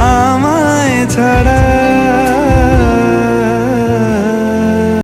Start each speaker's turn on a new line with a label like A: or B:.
A: আমায় ছাড়া